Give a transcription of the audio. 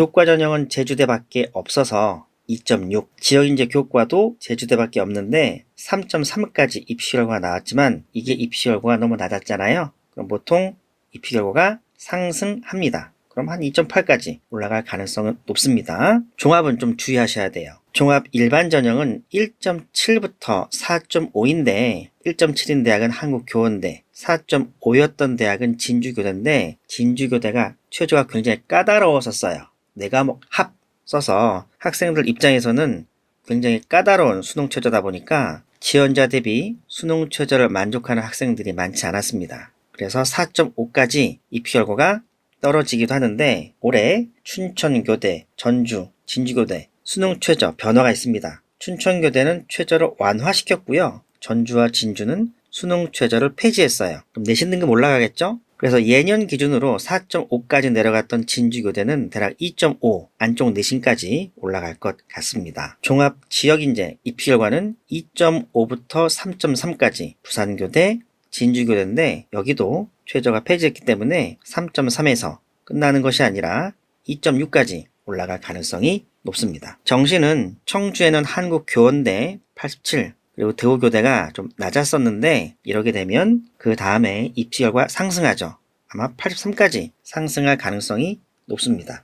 교과 전형은 제주대밖에 없어서 2.6, 지역인재 교과도 제주대밖에 없는데 3.3까지 입시 결과가 나왔지만 이게 입시 결과가 너무 낮았잖아요. 그럼 보통 입시 결과가 상승합니다. 그럼 한 2.8까지 올라갈 가능성은 높습니다. 종합은 좀 주의하셔야 돼요. 종합 일반 전형은 1.7부터 4.5인데 1.7인 대학은 한국교원대, 4.5였던 대학은 진주교대인데 진주교대가 최저가 굉장히 까다로웠었어요. 네 과목 합 써서 학생들 입장에서는 굉장히 까다로운 수능 최저다 보니까 지원자 대비 수능 최저를 만족하는 학생들이 많지 않았습니다. 그래서 4.5까지 입시 결과가 떨어지기도 하는데 올해 춘천교대, 전주, 진주교대 수능 최저 변화가 있습니다. 춘천교대는 최저를 완화시켰고요. 전주와 진주는 수능 최저를 폐지했어요. 그럼 내신 등급 올라가겠죠? 그래서 예년 기준으로 4.5까지 내려갔던 진주교대는 대략 2.5 안쪽 내신까지 올라갈 것 같습니다. 종합 지역인재 입시 결과는 2.5부터 3.3까지 부산교대, 진주교대인데 여기도 최저가 폐지했기 때문에 3.3에서 끝나는 것이 아니라 2.6까지 올라갈 가능성이 높습니다. 정시는 청주에는 한국교원대 87 그리고 대우교대가 좀 낮았었는데 이렇게 되면 그 다음에 입시 결과 상승하죠. 아마 83까지 상승할 가능성이 높습니다.